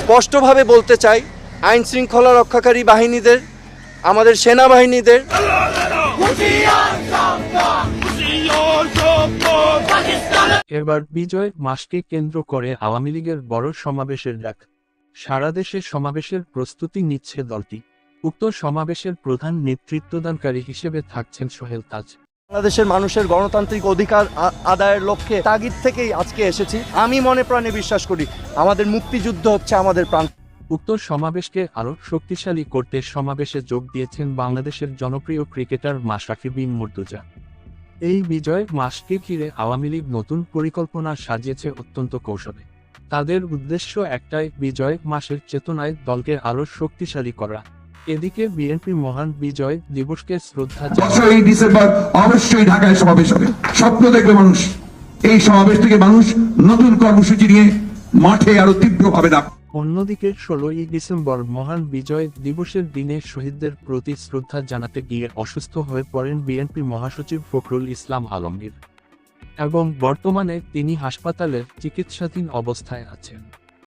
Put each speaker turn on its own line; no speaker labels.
স্পষ্টভাবে বলতে চাই আইন শৃঙ্খলা রক্ষাকারী বাহিনীদের আমাদের সেনাবাহিনীদের
এবার বিজয় মাসকে কেন্দ্র করে আওয়ামী লীগের বড় সমাবেশের ডাক। সারা দেশে সমাবেশের প্রস্তুতি নিচ্ছে দলটি। উক্ত সমাবেশের প্রধান নেতৃত্বদানকারী হিসেবে থাকছেন সোহেল তাজ।
বাংলাদেশের মানুষের গণতান্ত্রিক অধিকার আদায়ের লক্ষ্যে তাগিদ থেকেই আজকে এসেছি। আমি মনে প্রাণে বিশ্বাস করি, আমাদের মুক্তিযুদ্ধ হচ্ছে আমাদের প্রাণ।
উক্ত সমাবেশকে আরও শক্তিশালী করতে সমাবেশে যোগ দিয়েছেন বাংলাদেশের জনপ্রিয় ক্রিকেটার মাশরাফি বিন মুর্তুজা। এই বিজয় মাসকে ঘিরে আওয়ামী লীগ নতুন পরিকল্পনা সাজিয়েছে অত্যন্ত কৌশলে। তাদের উদ্দেশ্য একটাই, বিজয় মাসের চেতনায় দলকে আরও শক্তিশালী করা। এদিকে বিএনপি মহান বিজয় দিবসকে শ্রদ্ধা জানায়।
বছরই ডিসেম্বর অবশ্যই ঢাকায় সমাবেশ হবে। স্বপ্ন দেখবে মানুষ। এই সমাবেশ থেকে মানুষ নতুন কর্মসূচি নিয়ে মাঠে আরও তীব্রভাবে নাম
অন্যদিকে ষোলোই ডিসেম্বর মহান বিজয় দিবসের দিনে শহীদদের প্রতি শ্রদ্ধা জানাতে গিয়ে অসুস্থ হয়ে পড়েন বিএনপি মহাসচিব ফখরুল ইসলাম আলমগীর। এবং বর্তমানে তিনি হাসপাতালের চিকিৎসাধীন অবস্থায় আছেন।